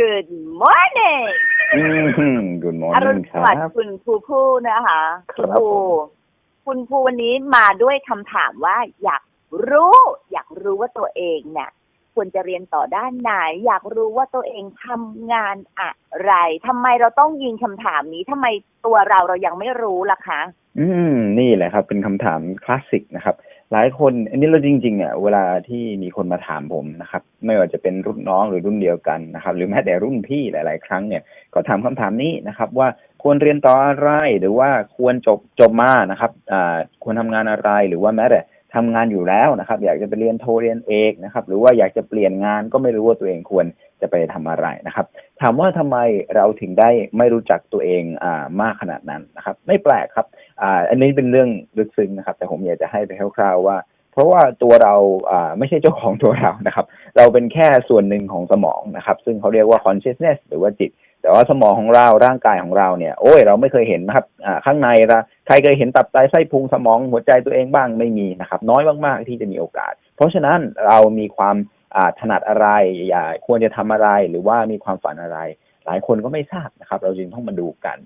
Good morning อืม Good อรุณ morning สครัวัสดิ์บคุณภูผู้นะคะคคุรัณบภูผม คุณภูวันนี้มาด้วยคำถามว่าอยากรู้ อยากรู้ว่าตัวเองเนี่ยควรจะเรียนต่อด้านไหน อยากรู้ว่าตัวเองทำงานอะไรทำไมเราต้องยิงคำถามนี้ทำไมตัวเราเรายังไม่รู้ล่ะคะ อืม นี่แหละครับ เป็นคำถามคลาสสิกนะครับ หลายคน อันนี้เราจริงๆอะเวลาที่มีคนมาถามผมนะครับ ไม่ว่าจะเป็นรุ่นน้องหรือรุ่นเดียวกันนะครับ หรือแม้แต่รุ่นพี่หลาย ๆ ครั้งเนี่ยก็ถามคำถามนี้นะครับ ว่าควรเรียนต่ออะไรหรือว่าควรจบจบมานะครับอ่าควรทำงานอะไรหรือว่าแม้แต่ทำงานอยู่แล้วนะครับ อยากจะไปเรียนโทเรียนเอกนะครับ หรือว่าอยากจะเปลี่ยนงานก็ไม่รู้ว่าตัวเองควร จะไปทำอะไรนะครับ ถามว่าทำไมเราถึงได้ไม่รู้จักตัวเองอ่ามากขนาดนั้นนะครับ ไม่แปลกครับอ่าอันนี้เป็นเรื่องลึกซึ้งนะครับ แต่ผมอยากจะให้ไปคร่าวๆว่า เพราะว่าตัวเราอ่าไม่ใช่เจ้าของตัวเรานะครับ เราเป็นแค่ส่วนหนึ่งของสมองนะครับ ซึ่งเขาเรียกว่า consciousness หรือว่าจิตแต่ว่าสมองของเราร่างกายของเราเนี่ยโอ้ยเราไม่เคยเห็นนะครับอ่าข้างในละใครเคยเห็นตับไตไส้พุงสมองหัวใจตัวเองบ้างไม่มีนะครับ น้อยมากๆที่จะมีโอกาส เพราะฉะนั้นเรามีความ ถนัดอะไรอย่าควรจะทำอะไรหรือว่ามีความฝันอะไร หลายคนก็ไม่ทราบนะครับ เราจึงต้องมาดูกัน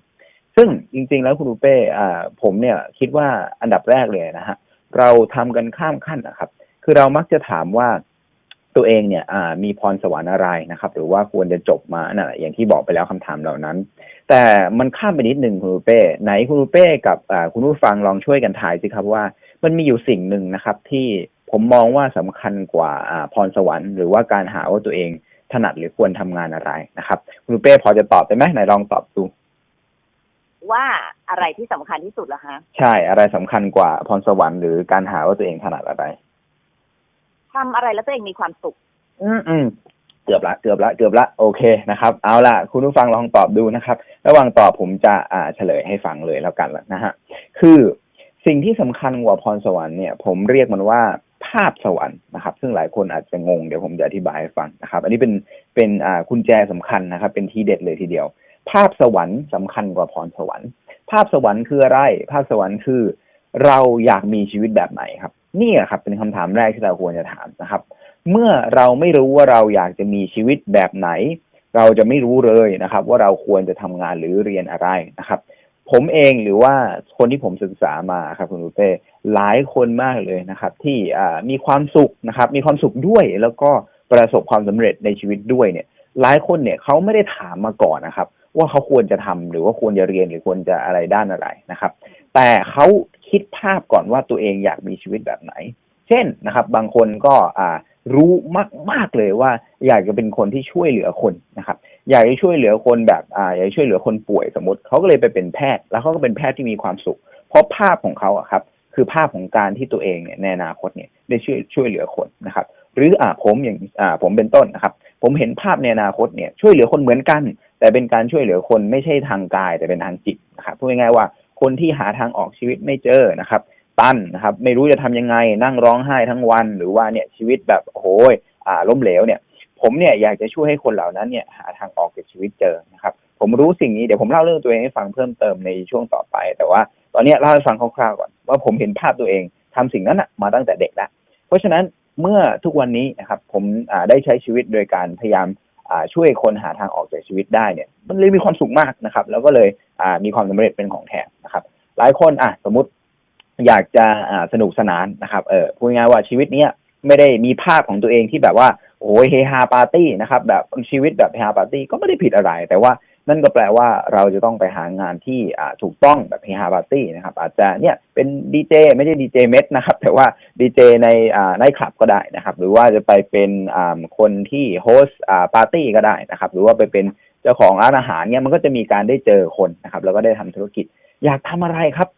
ซึ่งจริง ๆ แล้วคุณรูเป้อาผมเนี่ยคิดว่าอันดับแรกเลยนะฮะเราทำกันข้ามขั้นนะครับ คือเรามักจะถามว่าตัวเองเนี่ยอามีพรสวรรค์อะไรนะครับ หรือว่าควรจะจบมาน่ะอย่างที่บอกไปแล้วคำถามเหล่านั้น แต่มันข้ามไปนิดหนึ่งคุณรูเป้ไหนคุณรูเป้กับอาคุณผู้ฟังลองช่วยกันทายสิครับว่า มันมีอยู่สิ่งหนึ่งนะครับ ที่ ผมมองว่าสำคัญกว่าอ่าพรสวรรค์หรือว่าการหาว่าตัวเองถนัดหรือควรทำงานอะไรนะครับ คุณรูเป้พอจะตอบได้ไหมไหนลองตอบดู ว่าอะไรที่สำคัญที่สุดล่ะคะใช่อะไรสำคัญกว่าพรสวรรค์หรือการหาว่าตัวเองถนัดอะไรทำอะไรแล้วตัวเองมีความสุข อืมอืมเกือบละเกือบละเกือบละโอเคนะครับ เอาล่ะ คุณผู้ฟังลองตอบดูนะครับ ระหว่างตอบผมจะอ่าเฉลยให้ฟังเลยแล้วกันละนะฮะคือสิ่งที่สำคัญกว่าพรสวรรค์เนี่ย ผมเรียกมันว่า ภาพสวรรค์นะครับ ซึ่งหลายคนอาจจะงงเดี๋ยวผมจะอธิบายให้ฟังนะครับ อันนี้เป็นเป็นอ่ากุญแจสำคัญนะครับ เป็นทีเด็ดเลยทีเดียว ภาพสวรรค์สำคัญกว่าพรสวรรค์ ภาพสวรรค์คืออะไร ภาพสวรรค์คือ เราอยากมีชีวิตแบบไหนครับ นี่ครับ เป็นคำถามแรกที่เราควรจะถามนะครับ เมื่อเราไม่รู้ว่าเราอยากจะมีชีวิตแบบไหน เราจะไม่รู้เลยนะครับ ว่าเราควรจะทำงานหรือเรียนอะไรนะครับ ผมเองหรือว่าคนที่ผมศึกษามาครับคุณลูเป้หลายคนมากเลยนะครับ ที่มีความสุขนะครับ มีความสุขด้วยแล้วก็ประสบความสำเร็จในชีวิตด้วยเนี่ย หลายคนเนี่ยเขาไม่ได้ถามมาก่อนนะครับ ว่าเขาควรจะทำหรือว่าควรจะเรียนหรือควรจะอะไรด้านอะไรนะครับ แต่เขาคิดภาพก่อนว่าตัวเองอยากมีชีวิตแบบไหน เช่นนะครับ บางคนก็อ่ารู้มากๆเลยว่าอยากจะเป็นคนที่ช่วยเหลือคนนะครับ อยากจะช่วยเหลือคนแบบอ่าอยากช่วยเหลือคนป่วยสมมติเขาก็เลยไปเป็นแพทย์ แล้วเขาก็เป็นแพทย์ที่มีความสุข เพราะภาพของเขาอะครับ คือภาพของการที่ตัวเองเนี่ยในอนาคตเนี่ยได้ช่วยช่วยเหลือคนนะครับ หรืออ่าผมอย่างอ่าผมเป็นต้นนะครับ ผมเห็นภาพในอนาคตเนี่ยช่วยเหลือคนเหมือนกัน แต่เป็นการช่วยเหลือคนไม่ใช่ทางกายแต่เป็นทางจิตนะครับพูดง่ายๆว่าคนที่หาทางออกชีวิตไม่เจอนะครับ ตันนะครับ ไม่รู้จะทำยังไงนั่งร้องไห้ทั้งวัน หรือว่าเนี่ยชีวิตแบบโอ้โหอ่าล้มเหลวเนี่ย ผมเนี่ยอยากจะช่วยให้คนเหล่านั้นเนี่ยหาทางออกจากชีวิตเจอนะครับ ผมรู้สิ่งนี้เดี๋ยวผมเล่าเรื่องตัวเองให้ฟังเพิ่มเติมในช่วงต่อไป แต่ว่าตอนนี้เล่าให้ฟังคร่าวๆก่อนว่าผมเห็นภาพตัวเองทำสิ่งนั้นนะมาตั้งแต่เด็กแล้วเพราะฉะนั้นเมื่อทุกวันนี้นะครับผมอ่าได้ใช้ชีวิตโดยการพยายามอ่าช่วยคนหาทางออกจากชีวิตได้เนี่ย มันเลยมีความสุขมากนะครับ แล้วก็เลยอ่ามีความสำเร็จเป็นของแท้นะครับ หลายคนอะสมมติอยากจะอ่าสนุกสนานนะครับเออพูดง่ายว่าชีวิตเนี้ยไม่ได้มีภาพของตัวเองที่แบบว่า โอ้ยเฮฮาปาร์ตี้นะครับ แบบชีวิตแบบเฮฮาปาร์ตี้ก็ไม่ได้ผิดอะไร แต่ว่านั่นก็แปลว่าเราจะต้องไปหางานที่ถูกต้องแบบเฮฮาปาร์ตี้นะครับ อาจจะเนี่ยเป็นดีเจไม่ใช่ดีเจเม็ดนะครับ แต่ว่าดีเจในอ่าในคลับก็ได้นะครับ หรือว่าจะไปเป็นคนที่โฮสต์ปาร์ตี้ก็ได้นะครับ หรือว่าไปเป็นเจ้าของร้านอาหารเนี่ยมันก็จะมีการได้เจอคนนะครับ แล้วก็ได้ทำธุรกิจ อยากทำอะไรครับ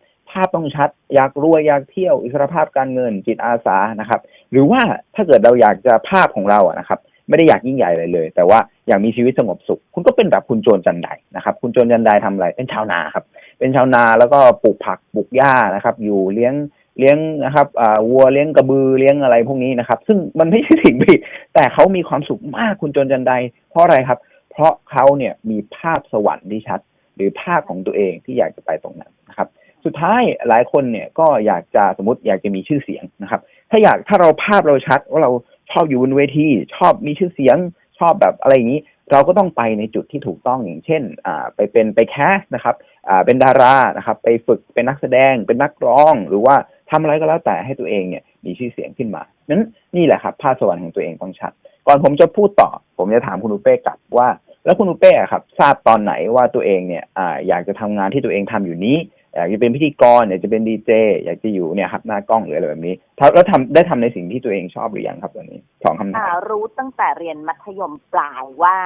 าพต้องชัด อยากรวยอยากเที่ยวอิสรภาพการเงินจิตอาสานะครับ หรือว่าถ้าเกิดเราอยากจะภาพของเราอะนะครับ ไม่ได้อยากยิ่งใหญ่อะไรเลย แต่ว่าอยากมีชีวิตสงบสุข คุณก็เป็นแบบคุณโจรจันไดนะครับ คุณโจรจันไดทำอะไรเป็นชาวนาครับ เป็นชาวนาแล้วก็ปลูกผักปลูกหญ้านะครับ อยู่เลี้ยงเลี้ยงนะครับอ่าวัวเลี้ยงกระบือเลี้ยงอะไรพวกนี้นะครับ ซึ่งมันไม่ใช่สิ่งผิดแต่เขามีความสุขมากคุณโจรจันไดเพราะอะไรครับ เพราะเขาเนี่ยมีภาพสวรรค์ที่ชัด หรือภาพของตัวเองที่อยากจะไปตรงนั้นนะครับ สุดท้ายหลายคนเนี่ยก็อยากจะสมมติอยากจะมีชื่อเสียงนะครับ ถ้าอยากถ้าเราภาพเราชัดว่าเราชอบอยู่บนเวทีชอบมีชื่อเสียง ชอบแบบอะไรอย่างนี้ เราก็ต้องไปในจุดที่ถูกต้องอย่างเช่นอ่าไปเป็นไปแคสนะครับอ่าเป็นดารานะครับไปฝึกเป็นนักแสดง เป็นนักร้อง หรือว่าทำอะไรก็แล้วแต่ให้ตัวเองเนี่ยมีชื่อเสียงขึ้นมานั้นนี่แหละครับภาพสวรรค์ของตัวเองต้องชัด ก่อนผมจะพูดต่อ ผมจะถามคุณอุเป้กลับว่า แล้วคุณอุเป้ครับทราบตอนไหนว่าตัวเองเนี่ยอ่าอยากจะทำงานที่ตัวเองทำอยู่นี้ อยากจะเป็นพิธีกรอยากจะเป็นดีเจอยากจะอยู่เนี่ยครับหน้ากล้องหรืออะไรแบบนี้แล้วทำได้ทำในสิ่งที่ตัวเองชอบหรือยังครับตอนนี้สองคำถามรู้ตั้งแต่เรียนมัธยมปลายว่า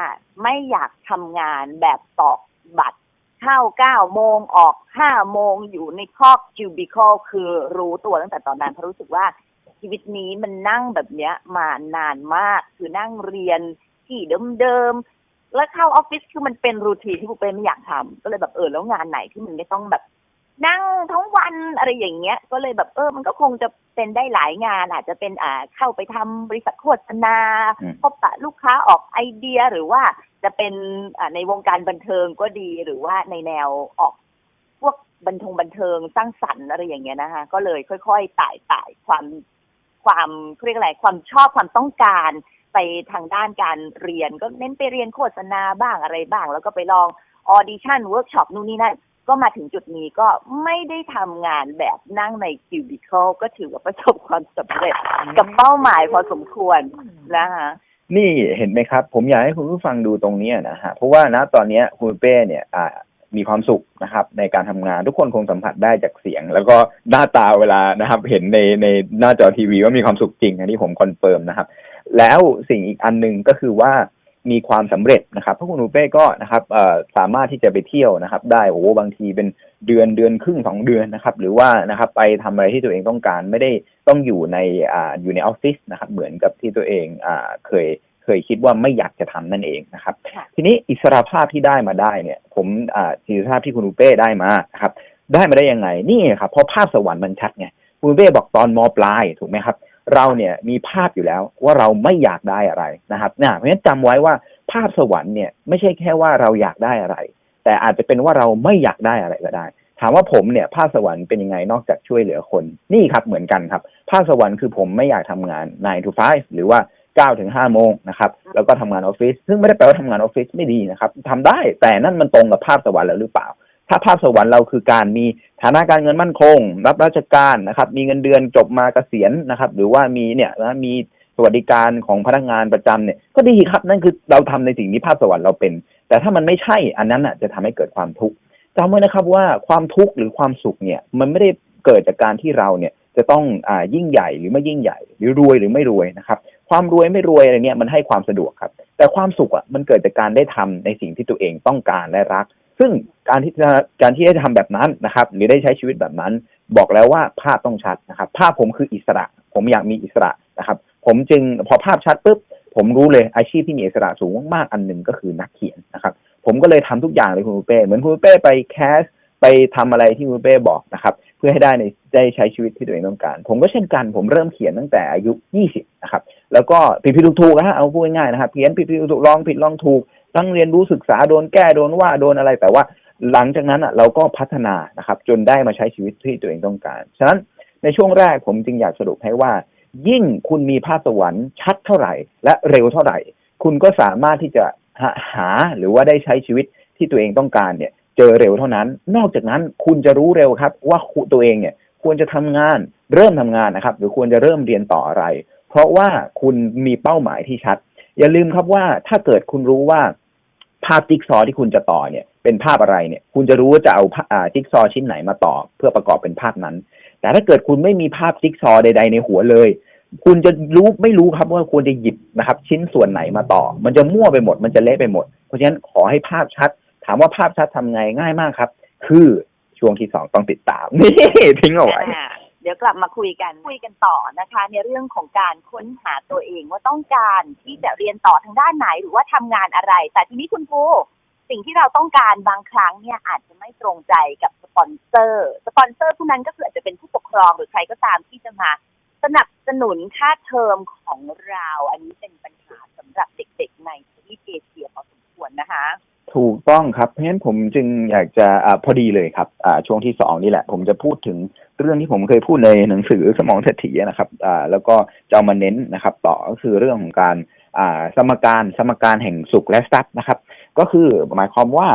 ไม่อยากทำงานแบบตอกบัตรเข้าเก้าโมงออกห้าโมงอยู่ในคอกคิวบิคอลคือรู้ตัวตั้งแต่ตอนนั้นเพราะรู้สึกว่าชีวิตนี้มันนั่งแบบเนี้ยมานานมากคือนั่งเรียนที่เดิมๆแล้วเข้าออฟฟิศคือมันเป็นรูทีนที่ปุ๊เป้ไม่อยากทำก็เลยแบบเออแล้วงานไหนที่มันไม่ต้องแบบ นั่งทั้งวันอะไรอย่างเงี้ย ก็เลยแบบเออ มันก็คงจะเป็นได้หลายงาน อาจจะเป็นอ่าเข้าไปทำบริษัทโฆษณาอืมพบปะลูกค้าออกไอเดียหรือว่าจะเป็นอ่าในวงการบันเทิงก็ดีหรือว่าในแนวออกพวกบันเทงบันเทิงสร้างสรรค์อะไรอย่างเงี้ยนะคะก็เลยค่อยๆไต่ไต่ความความเขาเรียกอะไรความชอบความต้องการไปทางด้านการเรียนก็เน้นไปเรียนโฆษณาบ้างอะไรบ้าง แล้วก็ไปลองออดิชั่นเวิร์กช็อปนู่นนี่นั่น ก็มาถึงจุดนี้ก็ไม่ได้ทำงานแบบนั่งในคิวบิคลก็ถือว่าประสบความสำเร็จกับเป้าหมายพอสมควรนะคะนี่เห็นไหมครับ ผมอยากให้คุณผู้ฟังดูตรงเนี้ยนะฮะเพราะว่าณตอนเนี้ยคุณเป้เนี่ยอ่ามีความสุขนะครับ ในการทำงานทุกคนคงสัมผัสได้จากเสียง แล้วก็หน้าตาเวลานะครับ เห็นในในหน้าจอทีวีว่ามีความสุขจริงอันนี้ผมคอนเฟิร์มนะครับ แล้วสิ่งอีกอันหนึ่งก็คือว่า มีความสำเร็จนะครับเพราะคุณอูเป้ก็นะครับเอ่อสามารถที่จะไปเที่ยวนะครับ ได้โอ้โหบางทีเป็นเดือนเดือนครึ่งสองเดือนนะครับ หรือว่านะครับไปทำอะไรที่ตัวเองต้องการไม่ได้ต้องอยู่ในอ่าอยู่ในออฟฟิศนะครับ เหมือนกับที่ตัวเองอ่าเคยเคยคิดว่าไม่อยากจะทำนั่นเองนะครับค่ะทีนี้อิสระภาพที่ได้มาได้เนี่ย ผมอ่าอิสระภาพที่คุณอูเป้ได้มานะครับ ได้มาได้ยังไงนี่ไงครับเพราะภาพสวรรค์มันชัดไงคุณอูเป้บอกตอนมปลายถูกไหมครับ เราเนี่ยมีภาพอยู่แล้วว่าเราไม่อยากได้อะไรนะครับนะเพราะฉะนั้นจำไว้ว่าภาพสวรรค์เนี่ยไม่ใช่แค่ว่าเราอยากได้อะไร แต่อาจจะเป็นว่าเราไม่อยากได้อะไรก็ได้ ถามว่าผมเนี่ยภาพสวรรค์เป็นยังไงนอกจากช่วยเหลือคนนี่ครับเหมือนกันครับ ภาพสวรรค์คือผมไม่อยากทำงาน9 to 5หรือว่า9ถึง5โมงนะครับแล้วก็ทำงานออฟฟิศซึ่งไม่ได้แปลว่าทำงานออฟฟิศไม่ดีนะครับทำได้แต่นั่นมันตรงกับภาพสวรรค์แล้วหรือเปล่า ถ้าภาพสวรรค์เราคือการมีฐานะการเงินมั่นคง รับราชการนะครับ มีเงินเดือนจบมาเกษียณนะครับ หรือว่ามีเนี่ยนะมีสวัสดิการของพนักงานประจำเนี่ย ก็ดีครับนั่นคือเราทำในสิ่งที่ภาพสวรรค์เราเป็น แต่ถ้ามันไม่ใช่อันนั้นอะจะทำให้เกิดความทุกข์จำไว้นะครับว่าความทุกข์หรือความสุขเนี่ย มันไม่ได้เกิดจากการที่เราเนี่ยจะต้องอ่ายิ่งใหญ่หรือไม่ยิ่งใหญ่ หรือรวยหรือไม่รวยนะครับ ความรวยไม่รวยอะไรเนี่ยมันให้ความสะดวกครับ แต่ความสุขอะมันเกิดจากการได้ทำในสิ่งที่ตัวเองต้องการและรัก ซึ่งการที่การที่ได้ทำแบบนั้นนะครับ หรือได้ใช้ชีวิตแบบนั้น บอกแล้วว่าภาพต้องชัดนะครับ ภาพผมคืออิสระ ผมอยากมีอิสระนะครับ ผมจึงพอภาพชัดปุ๊บผมรู้เลยอาชีพที่มีอิสระสูงมากๆอันหนึ่งก็คือนักเขียนนะครับ ผมก็เลยทำทุกอย่างเลยคุณเป้เหมือนคุณเป้ไปแคสไปทำอะไรที่คุณเป้บอกนะครับ เพื่อให้ได้ในได้ใช้ชีวิตที่ตัวเองต้องการ ผมก็เช่นกัน ผมเริ่มเขียนตั้งแต่อายุ 20 นะครับ แล้วก็ผิดผิดถูกถูกนะฮะเอาพูดง่ายๆนะครับเขียนผิดผิดถูกลองผิดลองถูก ตั้งเรียนรู้ศึกษาโดนแก้โดนว่าโดนอะไรแต่ว่า หลังจากนั้นอะเราก็พัฒนานะครับ จนได้มาใช้ชีวิตที่ตัวเองต้องการ ฉะนั้นในช่วงแรกผมจึงอยากสรุปให้ว่า ยิ่งคุณมีภาพสวรรค์ชัดเท่าไหร่ และเร็วเท่าไหร่ คุณก็สามารถที่จะหาหาหรือว่าได้ใช้ชีวิตที่ตัวเองต้องการเนี่ยเจอเร็วเท่านั้น นอกจากนั้นคุณจะรู้เร็วครับ ว่าคุณตัวเองเนี่ยควรจะทำงานเริ่มทำงานนะครับ หรือควรจะเริ่มเรียนต่ออะไร เพราะว่าคุณมีเป้าหมายที่ชัด อย่าลืมครับว่าถ้าเกิดคุณรู้ว่า ภาพจิ๊กซอที่คุณจะต่อเนี่ย เป็นภาพอะไรเนี่ย คุณจะรู้ว่าจะเอาจิ๊กซอชิ้นไหนมาต่อ เพื่อประกอบเป็นภาพนั้น แต่ถ้าเกิดคุณไม่มีภาพจิ๊กซอใด ๆ ในหัวเลย คุณจะรู้ไม่รู้ครับว่าควรจะหยิบนะครับ ชิ้นส่วนไหนมาต่อ มันจะมั่วไปหมด มันจะเละไปหมด เพราะฉะนั้นขอให้ภาพชัด ถามว่าภาพชัดทำไงง่ายมากครับ คือช่วงที่สองต้องติดตามนี่ทิ้งเอาไว้ เดี๋ยวกลับมาคุยกันคุยกันต่อนะคะ ในเรื่องของการค้นหาตัวเองว่าต้องการที่จะเรียนต่อทางด้านไหนหรือว่าทำงานอะไร แต่ทีนี้คุณครูสิ่งที่เราต้องการบางครั้งเนี่ยอาจจะไม่ตรงใจกับสปอนเซอร์สปอนเซอร์ผู้นั้นก็คืออาจจะเป็นผู้ปกครองหรือใครก็ตามที่จะมาสนับสนุนค่าเทอมของเรา อันนี้เป็นปัญหาสำหรับเด็กๆในทวีปเอเชียพอสมควรนะคะ ถูกต้องครับเพราะฉะนั้นผมจึงอยากจะอพอดีเลยครับอช่วงที่สองนี่แหละ ผมจะพูดถึง เรื่องที่ผมเคยพูดในหนังสือสมองเศรษฐีนะครับอ่าแล้วก็จะเอามาเน้นนะครับ ต่อก็คือเรื่องของการอ่าสมการสมการแห่งสุขและทรัพย์นะครับ ก็คือหมายความว่า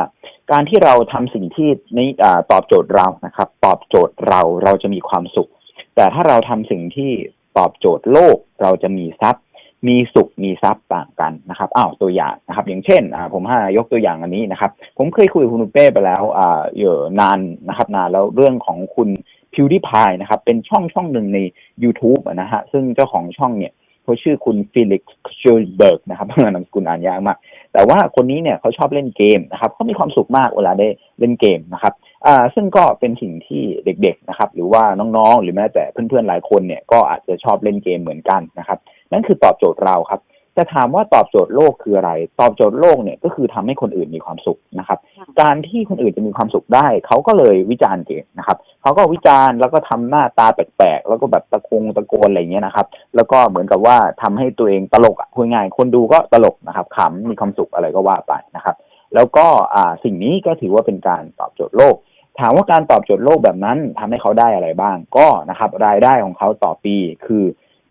การที่เราทำสิ่งที่นี้อ่าตอบโจทย์เรานะครับ ตอบโจทย์เราเราจะมีความสุข แต่ถ้าเราทำสิ่งที่ตอบโจทย์โลกเราจะมีทรัพย์ มีสุขมีทรัพย์ต่างกันนะครับอ้าวตัวอย่างนะครับ อย่างเช่นอ่าผมให้ยกตัวอย่างอันนี้นะครับ ผมเคยคุยกับคุณเป้ไปแล้วอ่าเยอะนานนะครับ นานแล้วเรื่องของคุณ พิวดิพายนะครับ เป็นช่องช่องหนึ่งใน YouTube นะฮะ ซึ่งเจ้าของช่องเนี่ยเขาชื่อคุณฟิลิกซ์ชูเบิร์กนะครับนามสกุลอ่านยากมาก แต่ว่าคนนี้เนี่ยเขาชอบเล่นเกมนะครับเขามีความสุขมากเวลาได้เล่นเกมนะครับอ่าซึ่งก็เป็นสิ่งที่เด็กๆนะครับ หรือว่าน้องๆ หรือแม้แต่เพื่อนๆ หลายคนเนี่ยก็อาจจะชอบเล่นเกมเหมือนกันนะครับ นั่นคือตอบโจทย์เราครับ แต่ถามว่าตอบโจทย์โลกคืออะไร ตอบโจทย์โลกเนี่ยก็คือทำให้คนอื่นมีความสุขนะครับค่ะการที่คนอื่นจะมีความสุขได้ เขาก็เลยวิจารณ์เกมนะครับเขาก็วิจารณ์แล้วก็ทำหน้าตาแปลกๆแล้วก็แบบตะโกงตะโกนอะไรอย่างเงี้ยนะครับ แล้วก็เหมือนกับว่าทำให้ตัวเองตลกอะพูดง่ายๆคนดูก็ตลกนะครับขำมีความสุขอะไรก็ว่าไปนะครับ แล้วก็อ่าสิ่งนี้ก็ถือว่าเป็นการตอบโจทย์โลกถามว่าการตอบโจทย์โลกแบบนั้นทำให้เขาได้อะไรบ้างก็นะครับ รายได้ของเขาต่อปีคือ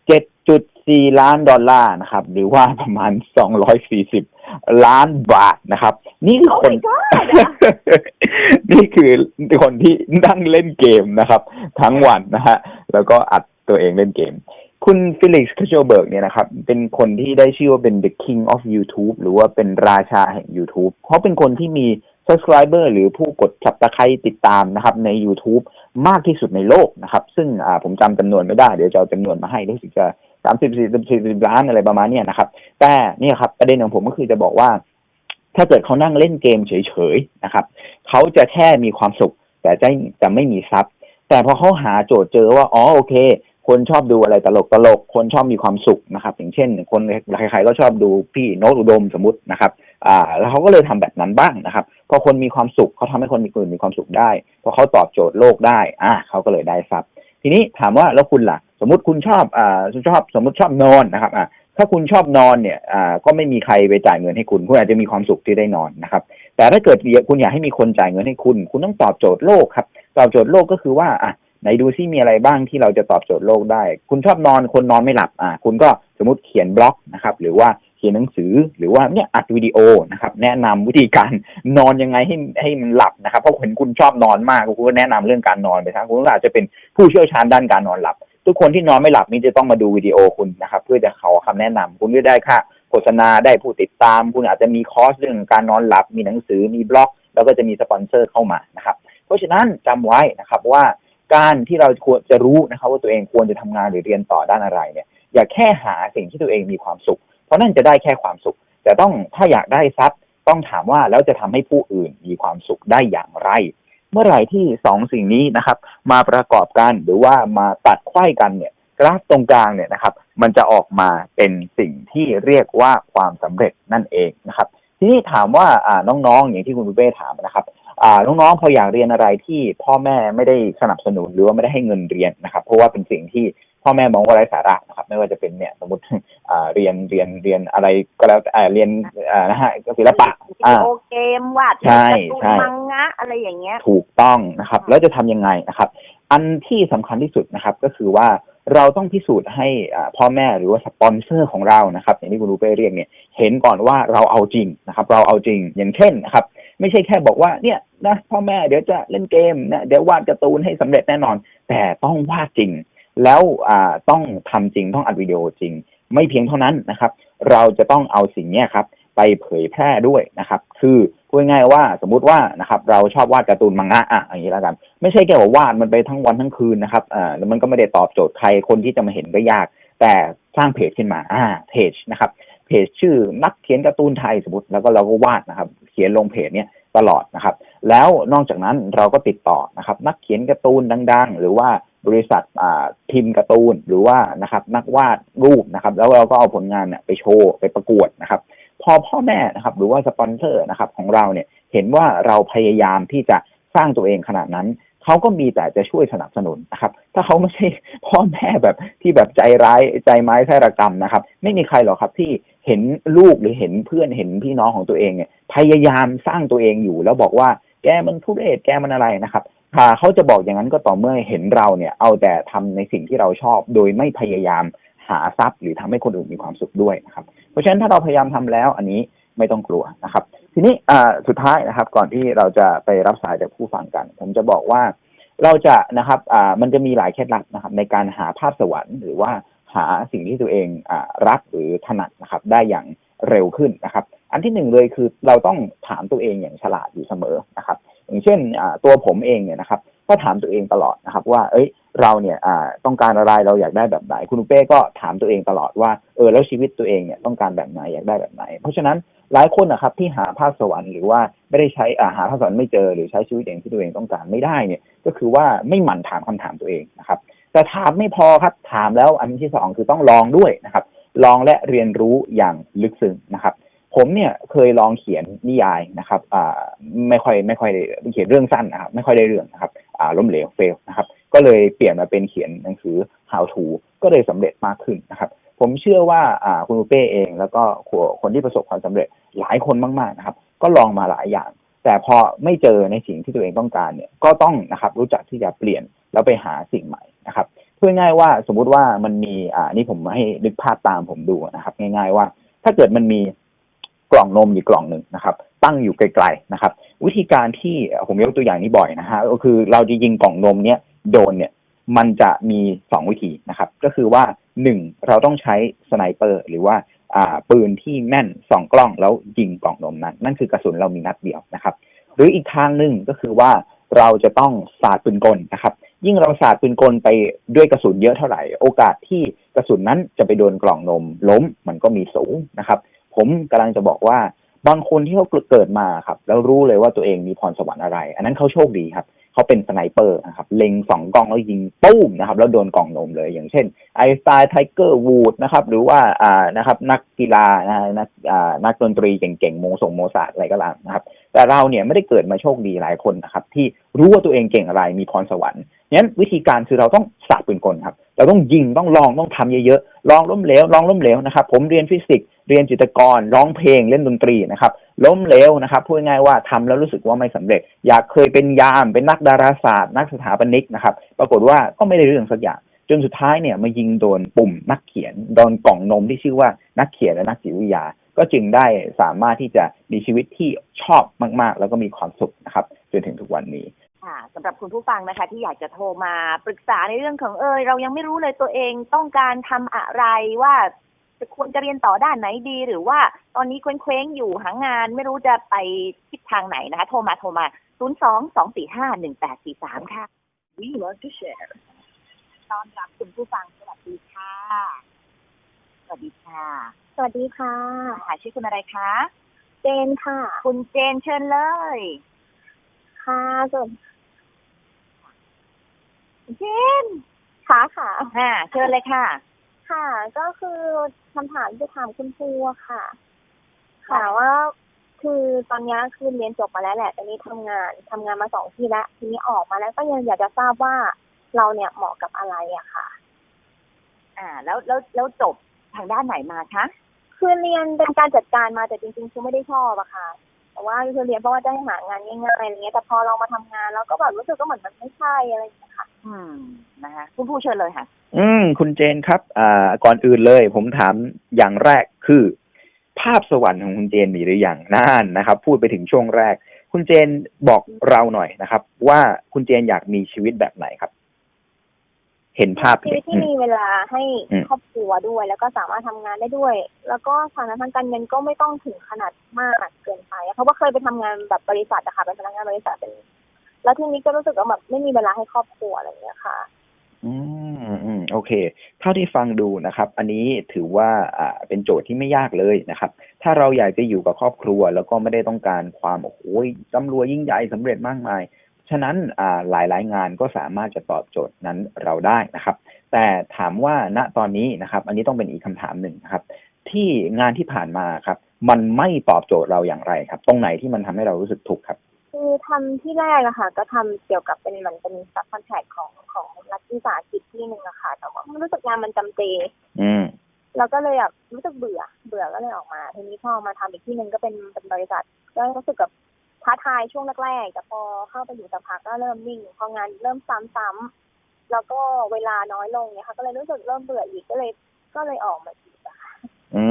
7.4 ล้านดอลลาร์นะครับ หรือว่าประมาณ240ล้านบาทนะครับ นี่คือโอ้คน my god นี่คือคนที่นั่งเล่นเกมนะครับ ทั้งวันนะฮะแล้วก็อัดตัวเองเล่นเกม คุณฟิลิกซ์คาโชเบิร์กเนี่ยนะครับ เป็นคนที่ได้ชื่อว่าเป็น the king of YouTube หรือว่าเป็นราชาแห่ง YouTube เพราะเป็นคนที่มี subscriber หรือผู้กด subscribe ติดตามนะครับ ใน YouTube มากที่สุดในโลกนะครับ ซึ่งอ่าผมจำจำนวนไม่ได้ เดี๋ยวจะเอาจำนวนมาให้รู้สึกจะ สามสิบสี่สิบสี่ล้านอะไรประมาณเนี้ยนะครับ แต่เนี่ยครับประเด็นของผมก็คือจะบอกว่า ถ้าเกิดเขานั่งเล่นเกมเฉยๆนะครับเขาจะแค่มีความสุข แต่จะจะไม่มีทรัพย์ แต่พอเขาหาโจทย์เจอว่าอ๋อโอเค คนชอบดูอะไรตลกตลกคนชอบมีความสุขนะครับ อย่างเช่น คนใครๆก็ชอบดูพี่โนตอุดมสมมตินะครับอ่าแล้วเขาก็เลยทำแบบนั้นบ้างนะครับ พอคนมีความสุขเขาทำให้คนมีอื่นมีความสุขได้ พอเขาตอบโจทย์โลกได้ อ่าเขาก็เลยได้ทรัพย์ ทีนี้ถามว่าแล้วคุณล่ะ สมมติคุณชอบอ่าชอบสมมติชอบนอนนะครับอ่าถ้าคุณชอบนอนเนี่ยอ่าก็ไม่มีใครไปจ่ายเงินให้คุณ คุณอาจจะมีความสุขที่ได้นอนนะครับ แต่ถ้าเกิดคุณอยากให้มีคนจ่ายเงินให้คุณ คุณต้องตอบโจทย์โลกครับ ตอบโจทย์โลกก็คือว่าอะไหนดูซิมีอะไรบ้างที่เราจะตอบโจทย์โลกได้ คุณชอบนอนคนนอนไม่หลับอ่าคุณก็สมมติเขียนบล็อกนะครับ หรือว่า ขียนหนังสือหรือว่าเนี่ยอัดวิดีโอนะครับ แนะนำวิธีการนอนยังไงให้ให้มันหลับนะครับเพราะเห็นคุณชอบนอนมากคุณก็แนะนำเรื่องการนอนไปทั้งคุณอาจจะเป็นผู้เชี่ยวชาญด้านการนอนหลับ ทุกคนที่นอนไม่หลับนี่จะต้องมาดูวิดีโอคุณนะครับ เพื่อจะเขาคำแนะนำคุณก็ได้ค่าโฆษณาได้ผู้ติดตาม คุณอาจจะมีคอร์สเรื่องการนอนหลับ มีหนังสือมีบล็อก แล้วก็จะมีสปอนเซอร์เข้ามานะครับเพราะฉะนั้นจำไว้นะครับว่าการที่เราควรจะรู้นะครับว่าตัวเองควรจะทำงานหรือเรียนต่อด้านอะไรเนี่ยอย่าแค่หาสิ่งที่ตัวเองมีความสุข เพราะนั่นจะได้แค่ความสุข แต่ต้องถ้าอยากได้ทรัพย์ ต้องถามว่าแล้วจะทำให้ผู้อื่นมีความสุขได้อย่างไร เมื่อไหร่ที่สองสิ่งนี้นะครับ มาประกอบกันหรือว่ามาตัดไข้กันเนี่ยกราฟตรงกลางเนี่ยนะครับ มันจะออกมาเป็นสิ่งที่เรียกว่าความสำเร็จนั่นเองนะครับ ทีนี้ถามว่าน้องๆ อย่างที่คุณปุ้เป้ถามนะครับน้องๆพออยากเรียนอะไรที่พ่อแม่ไม่ได้สนับสนุนหรือว่าไม่ได้ให้เงินเรียนนะครับ เพราะว่าเป็นสิ่งที่ พ่อแม่มองว่าไร้สาระนะครับ ไม่ว่าจะเป็นเนี่ยสมมติอ่าเรียนเรียนเรียนอะไรก็แล้วแต่อ่าเรียนอ่านะฮะศิลปะวิดีอ่าโอเกมวาดใช่การ์ตูนใช่มังงะอะไรอย่างเงี้ย ถูกต้องนะครับค่ะแล้วจะทำยังไงนะครับ อันที่สำคัญที่สุดนะครับ ก็คือว่าเราต้องพิสูจน์ให้อ่าพ่อแม่หรือว่าสปอนเซอร์ของเรานะครับอย่างที่คุณรูเป้เรียกเนี่ยเห็นก่อนว่าเราเอาจริงนะครับ เราเอาจริงอย่างเช่นนะครับ ไม่ใช่แค่บอกว่าเนี่ยนะพ่อแม่เดี๋ยวจะเล่นเกมนะเดี๋ยววาดการ์ตูนให้สำเร็จแน่นอน แต่ต้องวาดจริง แล้วต้องทำจริงต้องอัดวิดีโอจริง ไม่เพียงเท่านั้นนะครับ เราจะต้องเอาสิ่งนี้ครับ ไปเผยแพร่ด้วยนะครับ คือพูดง่ายว่าสมมุติว่านะครับ เราชอบวาดการ์ตูนมังงะอะอย่างนี้แล้วกัน ไม่ใช่แค่ว่าวาดมันไปทั้งวันทั้งคืนนะครับอ่าแล้วมันก็ไม่ได้ตอบโจทย์ใครคนที่จะมาเห็นก็ยาก แต่สร้างเพจขึ้นมาอ่าเพจนะครับเพจชื่อนักเขียนการ์ตูนไทยสมมติแล้วก็เราก็วาดนะครับ เขียนลงเพจเนี้ยตลอดนะครับ แล้วนอกจากนั้นเราก็ติดต่อนะครับ นักเขียนการ์ตูนดัง ๆ หรือว่า บริษัทพิมพ์การ์ตูนหรือว่านะครับนักวาดรูปนะครับ แล้วเราก็เอาผลงานเนี่ยไปโชว์ไปประกวดนะครับ พอพ่อแม่นะครับหรือว่าสปอนเซอร์นะครับของเราเนี่ยเห็นว่าเราพยายามที่จะสร้างตัวเองขนาดนั้นเขาก็มีแต่จะช่วยสนับสนุนนะครับ ถ้าเขาไม่ใช่พ่อแม่แบบที่แบบใจร้ายใจไม้ไส้ระกรรมนะครับ ไม่มีใครหรอกครับที่เห็นลูกหรือเห็นเพื่อนเห็นพี่น้องของตัวเองเนี่ยพยายามสร้างตัวเองอยู่แล้วบอกว่าแกมันทุเรศแกมันอะไรนะครับาเขาจะบอกอย่างนั้นก็ต่อเมื่อเห็นเราเนี่ย เอาแต่ทำในสิ่งที่เราชอบ โดยไม่พยายามหาทรัพย์ หรือทำให้คนอื่นมีความสุขด้วยนะครับ เพราะฉะนั้นถ้าเราพยายามทำแล้ว อันนี้ไม่ต้องกลัวนะครับ ทีนี้สุดท้ายนะครับ ก่อนที่เราจะไปรับสายจากผู้ฟังกัน ผมจะบอกว่าเราจะนะครับมันจะมีหลายเคล็ดลับนะครับ ในการหาภาพสวรรค์หรือว่าหาสิ่งที่ตัวเองอรักหรือถนัดนะครับ ได้อย่างเร็วขึ้นนะครับ อันที่หนึ่งเลยคือเราต้องถามตัวเองอย่างฉลาดอยู่เสมอนะครับ เช่นตัวผมเองเนี่ยนะครับก็ถามตัวเองตลอดนะครับ ว่า เอ้ย เราเนี่ยต้องการอะไรเราอยากได้แบบไหน คุณอุเป้ก็ถามตัวเองตลอดว่าเออแล้วชีวิตตัวเองเนี่ยต้องการแบบไหนอยากได้แบบไหน เพราะฉะนั้นหลายคนนะครับที่หาภาพสวรรค์หรือว่าไม่ได้ใช้หาภาพสวรรค์ไม่เจอหรือใช้ชีวิตอย่างที่ตัวเองต้องการไม่ได้เนี่ย ก็คือว่าไม่หมั่นถามคำถามตัวเองนะครับ แต่ถามไม่พอครับถามแล้วอันที่สองคือต้องลองด้วยนะครับ ลองและเรียนรู้อย่างลึกซึ้งนะครับ ผมเนี่ยเคยลองเขียนนิยายนะครับอ่าไม่ค่อยไม่ค่อยเขียนเรื่องสั้นนะครับ ไม่ค่อยได้เรื่องนะครับอ่าล้มเหลวเฟลนะครับ ก็เลยเปลี่ยนมาเป็นเขียนหนังสือ how to ก็เลยสำเร็จมากขึ้นนะครับ ผมเชื่อว่าอ่าคุณปูเป้เอง แล้วก็คนที่ประสบความสำเร็จหลายคนมากๆนะครับ ก็ลองมาหลายอย่าง แต่พอไม่เจอในสิ่งที่ตัวเองต้องการเนี่ยก็ต้องนะครับรู้จักที่จะเปลี่ยนแล้วไปหาสิ่งใหม่นะครับเพื่อง่ายว่าสมมุติว่ามันมีอ่านี่ผมให้นึกภาพตามผมดูนะครับ ง่าย ๆว่า ถ้าเกิดมันมี กล่องนมอยู่กล่องหนึ่งนะครับ ตั้งอยู่ไกลๆนะครับ วิธีการที่ผมยกตัวอย่างนี้บ่อยนะฮะก็คือเราจะยิงกล่องนมเนี้ยโดนเนี่ยมันจะมีสองวิธีนะครับ ก็คือว่าหนึ่งเราต้องใช้สไนเปอร์ หรือว่าอ่าปืนที่แม่นสองกล้องแล้วยิงกล่องนมนั้น นั่นคือกระสุนเรามีนัดเดียวนะครับ หรืออีกทางหนึ่งก็คือว่าเราจะต้องสาดปืนกลนะครับ ยิ่งเราสาดปืนกลไปด้วยกระสุนเยอะเท่าไหร่ โอกาสที่กระสุนนั้นจะไปโดนกล่องนมล้มมันก็มีสูงนะครับ ผมกำลังจะบอกว่าบางคนที่เขาเกิดมาครับ แล้วรู้เลยว่าตัวเองมีพรสวรรค์อะไร อันนั้นเขาโชคดีครับเขาเป็นสไนเปอร์นะครับ เล็งสองกล้องแล้วยิงปุ้มนะครับ แล้วโดนกล่องนมเลย อย่างเช่นไอสไตล์ไทเกอร์วูดนะครับ หรือว่าอ่านะครับ นักกีฬานะนักอ่านักดนตรีเก่งๆโมส่งโมซาร์ทอะไรก็ตามนะครับ แต่เราเนี่ยไม่ได้เกิดมาโชคดีหลายคนนะครับ ที่รู้ว่าตัวเองเก่งอะไรมีพรสวรรค์งั้นวิธีการคือเราต้องสาดปืนกลครับเราต้องยิงต้องลองต้องทำเยอะๆลองล้มเหลวลองล้มเหลวนะครับ ผมเรียนฟิสิกส์ เรียนจิตรกรร้องเพลงเล่นดนตรีนะครับ ล้มเหลวนะครับพูดง่ายว่าทำแล้วรู้สึกว่าไม่สำเร็จ อยากเคยเป็นยามเป็นนักดาราศาสตร์ นักสถาปนิกนะครับ ปรากฏว่าก็ไม่ได้เรื่องสักอย่างจนสุดท้ายเนี่ยมายิงโดนปุ่มนักเขียนโดนกล่องนมที่ชื่อว่านักเขียนและนักจิตวิทยา ก็จึงได้สามารถที่จะมีชีวิตที่ชอบมาก ๆ แล้วก็มีความสุขนะครับจนถึงทุกวันนี้ค่ะสำหรับคุณผู้ฟังนะคะที่อยากจะโทรมาปรึกษาในเรื่องของเออเรายังไม่รู้เลยตัวเองต้องการทำอะไรว่า จะควรจะเรียนต่อด้านไหนดี หรือว่าตอนนี้เคว้งๆอยู่หางาน ไม่รู้จะไปทิศทางไหนนะคะโทรมาโทรมา 0 2 2 4 5 1 8 4 3 ค่ะ We want to share ต้อนรับคุณผู้ฟังสวัสดีค่ะ สวัสดีค่ะ สวัสดีค่ะ ค่ะชื่อคุณอะไรคะ เจนค่ะ คุณเจนเชิญเลย ค่ะส่วนเจนค่ะค่ะค่ะเชิญเลยค่ะ ค่ะ ก็คือคำถามที่ถามคุณครูอะค่ะ ค่ะว่าคือตอนนี้คือเรียนจบมาแล้วแหละตอนนี้ทำงานทำงานมาสองที่แล้วทีนี้ออกมาแล้วก็ยังอยากจะทราบว่าเราเนี่ยเหมาะกับอะไรอะค่ะ อ่า แล้วแล้วแล้วจบทางด้านไหนมาคะคือเรียนเป็นการจัดการมาแต่จริงๆคือไม่ได้ชอบอะค่ะ แต่ว่าคือเรียนเพราะว่าจะให้หางานง่ายๆอะไรเงี้ยแต่พอเรามาทำงานแล้วก็แบบรู้สึกก็เหมือนมันไม่ใช่อะไรอย่างเงี้ยค่ะ อืมนะคะคุณผู้เชิญเลยค่ะ อืม คุณเจนครับ อ่า ก่อนอื่นเลย ผมถามอย่างแรกคือ ภาพสวรรค์ของคุณเจนมีหรือยังนั่นนะครับ พูดไปถึงช่วงแรก คุณเจนบอกเราหน่อยนะครับ ว่าคุณเจนอยากมีชีวิตแบบไหนครับ เห็นภาพชีวิตที่มีเวลาให้อืมครอบครัวด้วย แล้วก็สามารถทำงานได้ด้วย แล้วก็ฐานะทางการเงินก็ไม่ต้องถึงขนาดมากเกินไปเพราะว่าเคยไปทำงานแบบบริษัทอะค่ะเป็นพนักงานบริษัทเป็นแล้วทีนี้ก็รู้สึกว่าแบบไม่มีเวลาให้ครอบครัวอะไรอย่างเงี้ยค่ะ อืมอืม โอเค เท่าที่ฟังดูนะครับ อันนี้ถือว่าอ่าเป็นโจทย์ที่ไม่ยากเลยนะครับ ถ้าเราอยากจะอยู่กับครอบครัว แล้วก็ไม่ได้ต้องการความโอ้โหร่ำรวยยิ่งใหญ่สำเร็จมากมาย ฉะนั้นอ่าหลายงานก็สามารถจะตอบโจทย์นั้นเราได้นะครับ แต่ถามว่าณตอนนี้นะครับ อันนี้ต้องเป็นอีกคำถามหนึ่งนะครับ ที่งานที่ผ่านมาครับ มันไม่ตอบโจทย์เราอย่างไรครับ ตรงไหนที่มันทำให้เรารู้สึกทุกข์ครับ คือทำที่แรกอะค่ะ ก็ทำเกี่ยวกับเป็นเหมือนเป็นซับคอนแทคของของรัฐวิสาหกิจที่หนึ่งอะค่ะ แต่ว่ามันรู้สึกงานมันจำเจ อืมเราก็เลยแบบรู้สึกเบื่อ เบื่อก็เลยออกมา ทีนี้พอมาทำอีกที่หนึ่งก็เป็นเป็นบริษัท ก็รู้สึกกับท้าทายช่วงแรกๆแต่พอเข้าไปอยู่สักพักก็เริ่มนิ่ง พองานเริ่มซ้ำๆแล้วก็เวลาน้อยลงเนี่ยค่ะ ก็เลยรู้สึกเริ่มเบื่ออีกก็เลยก็เลยออกมาจีบอะค่ะอื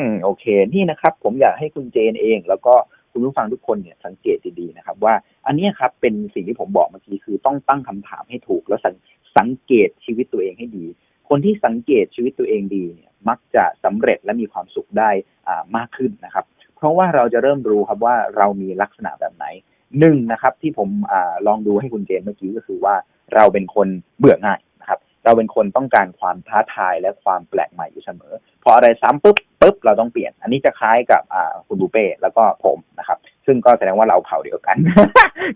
มโอเค นี่นะครับ ผมอยากให้คุณเจนเอง แล้วก็ คุณผู้ฟังทุกคนเนี่ยสังเกตดีๆนะครับ ว่าอันนี้ครับเป็นสิ่งที่ผมบอกเมื่อกี้คือต้องตั้งคำถามให้ถูก แล้วสังสังเกตชีวิตตัวเองให้ดี คนที่สังเกตชีวิตตัวเองดีเนี่ยมักจะสำเร็จและมีความสุขได้อ่ามากขึ้นนะครับ เพราะว่าเราจะเริ่มรู้ครับว่าเรามีลักษณะแบบไหนหนึ่งนะครับ ที่ผมอาลองดูให้คุณเจนเมื่อกี้ก็คือว่าเราเป็นคนเบื่อง่าย เราเป็นคนต้องการความท้าทายและความแปลกใหม่อยู่เสมอ พออะไรซ้ำปุ๊บปุ๊บเราต้องเปลี่ยน อันนี้จะคล้ายกับคุณบูเป้แล้วก็ผมนะครับ ซึ่งก็แสดงว่าเราเผาเดียวกัน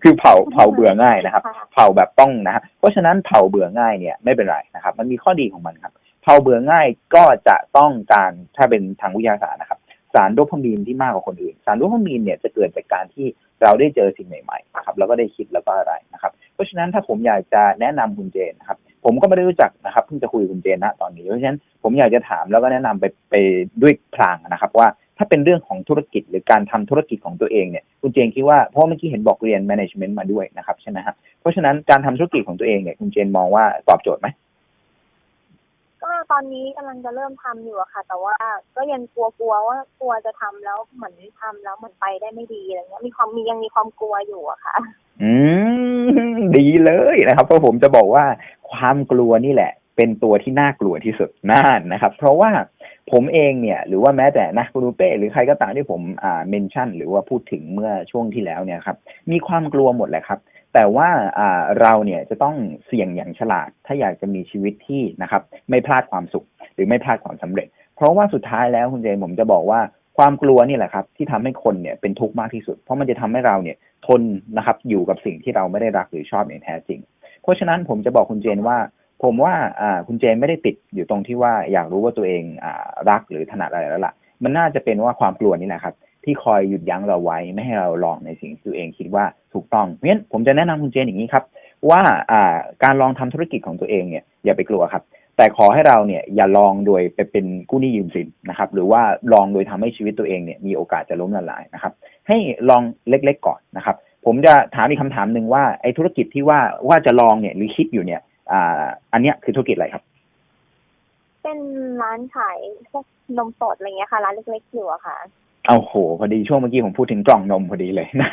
คือเผาเผาเบื่อง่ายนะครับ เผาแบบต้องนะครับเพราะฉะนั้นเผาเบื่อง่ายเนี่ยไม่เป็นไรนะครับ มันมีข้อดีของมันครับ เผาเบื่อง่ายก็จะต้องการถ้าเป็นทางวิทยาศาสตร์นะครับ สารโดพามีนที่มากกว่าคนอื่น สารโดพามีนเนี่ยจะเกิดจากการที่เราได้เจอสิ่งใหม่ๆนะครับแล้วก็ได้คิดแล้วก็อะไรนะครับ เพราะฉะนั้นถ้าผมอยากจะแนะนำคุณเจนนะครับ ผมก็ไม่ได้รู้จักนะครับเพิ่งจะคุยกับคุณเจนนะตอนนี้เพราะฉะนั้นผมอยากจะถามแล้วก็แนะนำไปไปด้วยพลางนะครับ ว่าถ้าเป็นเรื่องของธุรกิจหรือการทำธุรกิจของตัวเองเนี่ยคุณเจนคิดว่าเพราะเมื่อกี้เห็นบอกเรียน management มาด้วยนะครับใช่ไหมฮะเพราะฉะนั้นการทำธุรกิจของตัวเองเนี่ยคุณเจนมองว่าตอบโจทย์ไหม ก็ตอนนี้กำลังจะเริ่มทำอยู่อะค่ะ แต่ว่าก็ยังกลัวๆว่ากลัวจะทำแล้วเหมือนทำแล้วเหมันไปได้ไม่ดีอะไรเงี้ยมีความมียังมีความกลัวอยู่อะค่ะ อืมดีเลยนะครับเพราะผมจะบอกว่าความกลัวนี่แหละ เป็นตัวที่น่ากลัวที่สุดน่านนะครับ เพราะว่าผมเองเนี่ย หรือว่าแม้แต่นะคุณรูเป้หรือใครก็ตามที่ผมอ่าเมนชั่น หรือว่าพูดถึงเมื่อช่วงที่แล้วเนี่ยครับ มีความกลัวหมดแหละครับ แต่ว่าเราเนี่ยจะต้องเสี่ยงอย่างฉลาด ถ้าอยากจะมีชีวิตที่นะครับ ไม่พลาดความสุข หรือไม่พลาดความสำเร็จ เพราะว่าสุดท้ายแล้วคุณเจนผมจะบอกว่าความกลัวนี่แหละครับ ที่ทำให้คนเนี่ยเป็นทุกข์มากที่สุด เพราะมันจะทำให้เราเนี่ยทนนะครับอยู่กับสิ่งที่เราไม่ได้รักหรือชอบอย่างแท้จริง เพราะฉะนั้นผมจะบอกคุณเจนว่า ผมว่าคุณเจนไม่ได้ติดอยู่ตรงที่ว่าอยากรู้ว่าตัวเองอรักหรือถนัดอะไรแล้วล่ะ มันน่าจะเป็นว่าความกลัวนี่แหละครับ ที่คอยหยุดยั้งเราไว้ไม่ให้เราลองในสิ่งที่ตัวเองคิดว่าถูกต้องเพราะฉะนั้นผมจะแนะนำคุณเจนอย่างนี้ครับ ว่าอ่าการลองทำธุรกิจของตัวเองเนี่ยอย่าไปกลัวครับ แต่ขอให้เราเนี่ยอย่าลองโดยไปเป็นกู้หนี้ยืมสินนะครับ หรือว่าลองโดยทำให้ชีวิตตัวเองเนี่ยมีโอกาสจะล้มละลายนะครับ ให้ลองเล็กๆก่อนนะครับ ผมจะถามอีกคำถามหนึ่งว่าไอ้ธุรกิจที่ว่าว่าจะลองเนี่ยหรือคิดอยู่เนี่ยอ่าอันเนี้ยคือธุรกิจอะไรครับเป็นร้านขายพวกนมสดอะไรเงี้ยค่ะ ร้านเล็กๆอยู่อะค่ะ เอาโห พอดีช่วงเมื่อกี้ผมพูดถึงกล่องนมพอดีเลยนะ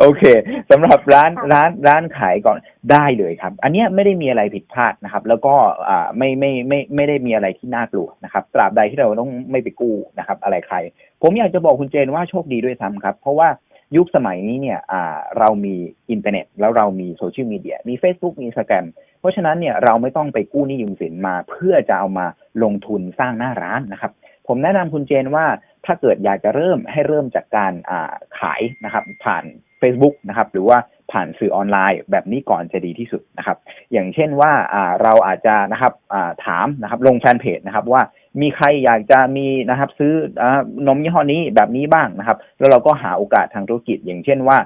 โอเคสำหรับร้านค่ะร้านร้านขายก่อนได้เลยครับ อันเนี้ยไม่ได้มีอะไรผิดพลาดนะครับ แล้วก็อ่าไม่ไม่ไม่ไม่ได้มีอะไรที่น่ากลัวนะครับ ตราบใดที่เราต้องไม่ไปกู้นะครับ อะไรใคร ผมอยากจะบอกคุณเจนว่าโชคดีด้วยซ้ำครับ เพราะว่ายุคสมัยนี้เนี่ยอ่าเรามีอินเทอร์เน็ต แล้วเรามีโซเชียลมีเดีย มี Facebook มีสแกมเพราะฉะนั้นเนี่ยเราไม่ต้องไปกู้หนี้ยืมสินมา เพื่อจะเอามาลงทุนสร้างหน้าร้านนะครับ ผมแนะนำคุณเจนว่าถ้าเกิดอยากจะเริ่มให้เริ่มจากการขายนะครับผ่าน Facebook นะครับหรือว่าผ่านสื่อออนไลน์แบบนี้ก่อนจะดีที่สุดนะครับ อย่างเช่นว่าเราอาจจะนะครับถามนะครับลงแฟนเพจนะครับว่ามีใครอยากจะมีนะครับซื้อนมยี่ห้อนี้แบบนี้บ้างนะครับ แล้วเราก็หาโอกาสทางธุรกิจ อย่างเช่นว่า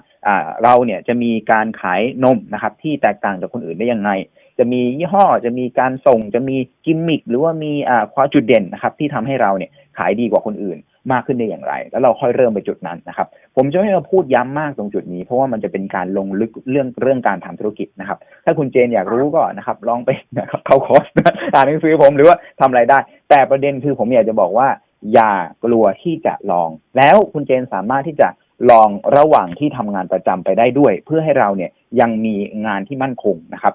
เราเนี่ยจะมีการขายนมนะครับ ที่แตกต่างจากคนอื่นได้ยังไง จะมียี่ห้อจะมีการส่งจะมีกิมมิคหรือว่ามีความจุดเด่นนะครับ ที่ทำให้เราเนี่ยขายดีกว่าคนอื่น มากขึ้นได้อย่างไร แล้วเราค่อยเริ่มไปจุดนั้นนะครับ ผมจะไม่มาพูดย้ำมากตรงจุดนี้ เพราะว่ามันจะเป็นการลงลึกเรื่องเรื่องการทำธุรกิจนะครับ ถ้าคุณเจนอยากรู้ก็นะครับ ลองไปนะครับเข้าคอร์สอ่านหนังสือผมหรือว่าทำอะไรได้ แต่ประเด็นคือผมอยากจะบอกว่า อย่ากลัวที่จะลอง แล้วคุณเจนสามารถที่จะลองระหว่างที่ทำงานประจำไปได้ด้วย เพื่อให้เราเนี่ยยังมีงานที่มั่นคงนะครับ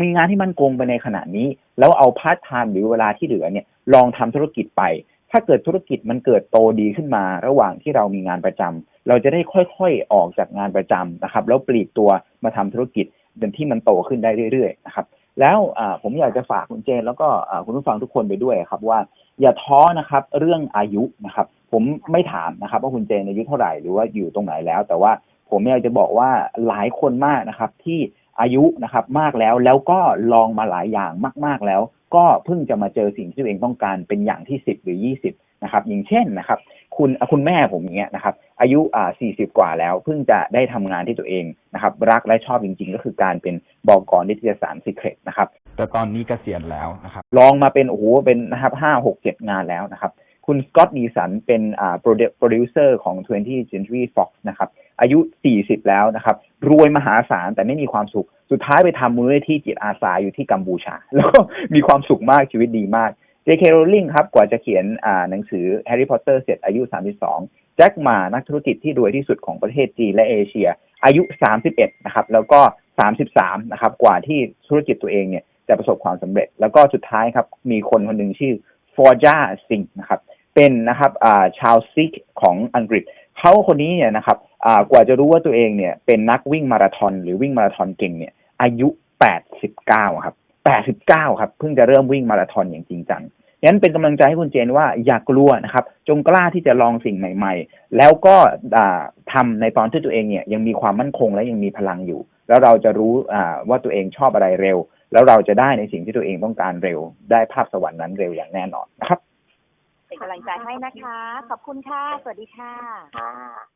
มีงานที่มั่นคงไปในขณะนี้ แล้วเอาพาร์ทไทม์หรือเวลาที่เหลือเนี่ยลองทำธุรกิจไป ถ้าเกิดธุรกิจมันเกิดโตดีขึ้นมา ระหว่างที่เรามีงานประจำเราจะได้ค่อยๆออกจากงานประจำนะครับ แล้วปลีกตัวมาทำธุรกิจที่มันโตขึ้นได้เรื่อยๆนะครับแล้วผมอยากจะฝากคุณเจน แล้วก็คุณผู้ฟังทุกคนไปด้วยครับ ว่าอย่าท้อนะครับ เรื่องอายุนะครับ ผมไม่ถามนะครับ ว่าคุณเจนอายุเท่าไหร่หรือว่าอยู่ตรงไหนแล้ว แต่ว่าผมอยากจะบอกว่าหลายคนมากนะครับ ที่อายุนะครับ มากแล้วแล้วก็ลองมาหลายอย่างมาก ๆแล้ว ก็เพิ่งจะมาเจอสิ่งที่ตัวเองต้องการเป็นอย่างที่สิบหรือยี่สิบนะครับ อย่างเช่นนะครับ คุณอะคุณแม่ผมอย่างเงี้ยนะครับ อายุอ่าสี่สิบกว่าแล้ว เพิ่งจะได้ทำงานที่ตัวเองนะครับ รักและชอบจริง ๆ ก็คือการเป็นบอกกรนิตยสารสิเครตนะครับแต่ตอนนี้เกษียณแล้วนะครับ ลองมาเป็นโอ้โหเป็นนะครับห้าหกเจ็ดงานแล้วนะครับ คุณสกอตต์นีสันเป็นอ่าโปรดิวเซอร์ของ 20th Century Fox นะครับ อายุ 40 แล้วนะครับ รวยมหาศาลแต่ไม่มีความสุข สุดท้ายไปทำมูลนิธิจิตอาสาอยู่ที่กัมพูชา แล้วก็มีความสุขมากชีวิตดีมาก J.K. Rowling ครับกว่าจะเขียนอ่าหนังสือ Harry Potter เสร็จอายุ 32 แจ็คหมานักธุรกิจที่รวยที่สุดของประเทศจีนและเอเชีย อายุ 31 นะครับ แล้วก็ 33 นะครับ กว่าที่ธุรกิจตัวเองเนี่ยจะประสบความสำเร็จ แล้วก็สุดท้ายครับ มีคนคนหนึ่งชื่อ Forja Singh นะครับ เป็นนะครับอ่าชาวซิกของอังกฤษ เขาคนนี้เนี่ยนะครับกว่าจะรู้ว่าตัวเองเนี่ยเป็นนักวิ่งมาราธอนหรือวิ่งมาราธอนเก่งเนี่ย อายุ89ครับ89ครับ เพิ่งจะเริ่มวิ่งมาราธอนอย่างจริงจังงั้นเป็นกำลังใจให้คุณเจนว่าอย่ากกลัวนะครับ จงกล้าที่จะลองสิ่งใหม่ ๆ แล้วก็อ่าทำในตอนที่ตัวเองเนี่ยยังมีความมั่นคงและยังมีพลังอยู่ แล้วเราจะรู้ว่าตัวเองชอบอะไรเร็ว แล้วเราจะได้ในสิ่งที่ตัวเองต้องการเร็ว ได้ภาพสวรรค์นั้นเร็วอย่างแน่นอนนะครับ เป็นกำลังใจให้นะคะ ขอบคุณค่ะ สวัสดีค่ะ ค่ะ